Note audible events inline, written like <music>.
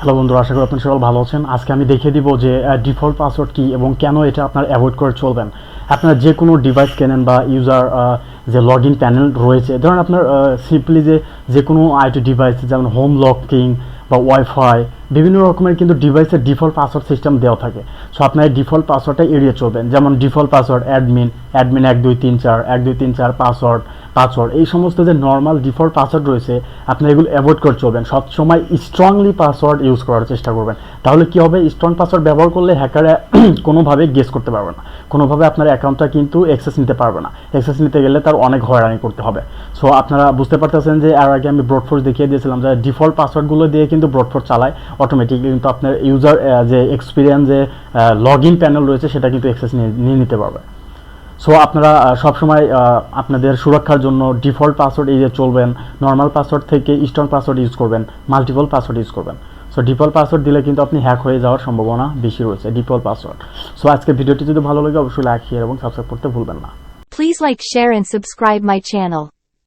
Hello বন্ধুরা, আশা করি আপনার সকল ভালো আছেন। আজকে আমি দেখিয়ে দিব যে ডিফল্ট পাসওয়ার্ড কি এবং কেন এটা আপনার অ্যাভয়েড করে চলবেন। আপনারা যে কোনো ডিভাইস কেনেন বা ইউজার যে লগ ইন প্যানেল রয়েছে, ধরেন আপনার সিম্পলি যে যে কোনো আইটি ডিভাইস যেমন হোম লকিং বা ওয়াইফাই বিভিন্ন রকমের কিন্তু ডিভাইসের ডিফল্ট পাসওয়ার্ড সিস্টেম দেওয়া থাকে। সো আপনার এই ডিফল্ট পাসওয়ার্ডটা এড়িয়ে চলবেন। যেমন ডিফল্ট পাসওয়ার্ড অ্যাডমিন অ্যাডমিন এক, দুই, তিন, চার, এক, দুই, তিন, চার পাসওয়ার্ড পাসওয়ার্ড এই সমস্ত যে নর্মাল ডিফল্ট পাসওয়ার্ড রয়েছে আপনি এগুলো অ্যাভয়েড করে চলবেন। সবসময় স্ট্রংলি পাসওয়ার্ড ইউজ করার চেষ্টা করবেন। তাহলে কি হবে? স্ট্রং পাসওয়ার্ড ব্যবহার করলে হ্যাকারে <clears throat> কোনোভাবে গেস করতে পারবে না। কোনোভাবে আপনার অ্যাকাউন্টটা কিন্তু অ্যাক্সেস নিতে পারবে না। অ্যাক্সেস নিতে গেলে তার অনেক হয়রানি করতে হবে। সো আপনারা বুঝতে পারতেছেন যে আর আগে আমি ব্রডফোর্স দেখিয়ে দিয়েছিলাম যে ডিফল্ট পাসওয়ার্ডগুলো দিয়ে কিন্তু ব্রডফোর্স চালায়। অটোমেটিকলি কিন্তু আপনার ইউজার যে এক্সপিরিয়েন্স যে লগ ইন প্যানেল রয়েছে, সেটা কিন্তু অ্যাক্সেস নিয়ে নিতে পারবে। সো আপনারা সবসময় আপনাদের সুরক্ষার জন্য ডিফল্ট পাসওয়ার্ড এড়িয়ে চলবেন নর্মাল পাসওয়ার্ড থেকে স্ট্রং পাসওয়ার্ড ইউজ করবেন মাল্টিপল পাসওয়ার্ড ইউজ করবেন। সো ডিফল্ট পাসওয়ার্ড দিলে কিন্তু আপনি হ্যাক হয়ে যাওয়ার সম্ভাবনা বেশি রয়েছে ডিফল্ট পাসওয়ার্ড সো আজকে ভিডিওটি যদি ভালো লাগে, অবশ্যই লাইক শেয়ার এবং সাবস্ক্রাইব করতে ভুলবেন না। Please like share and subscribe my channel.